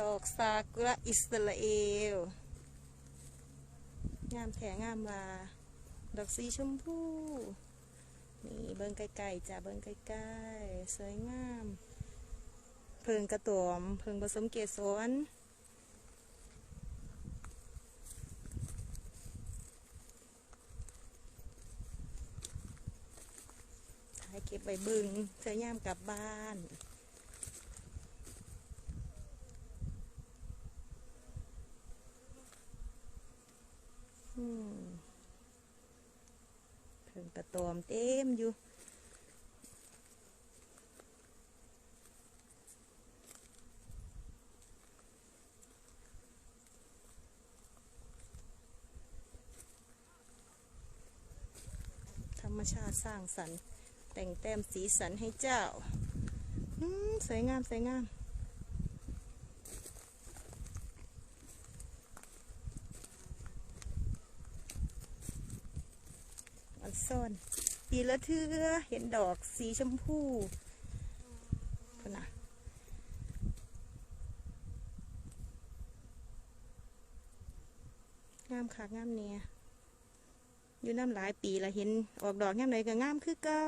ดอกซากุระอิสราเอล งามแถงามว่าดอกสีชมพู นี่เบิ้งไกลๆจ้าเบิ้งใกลๆ สวยงาม เพิงกระตวม เพิงผสมเกสรถ่ายเก็บไว้เบึงเธอย่ามกลับบ้าน เพิ่งกระตอมเต็มอยู่ธรรมชาติสร้างสรรค์ แต่งแต้มสีสันให้เจ้าสวยงาม สวยงาม ซ่อนปีละเทือเห็นดอกสีชมพูพุ่นนะงามค่ะงามเนี่ยอยู่น้ำหลายปีละเห็นออกดอกงามไหนก็งามคือเก่า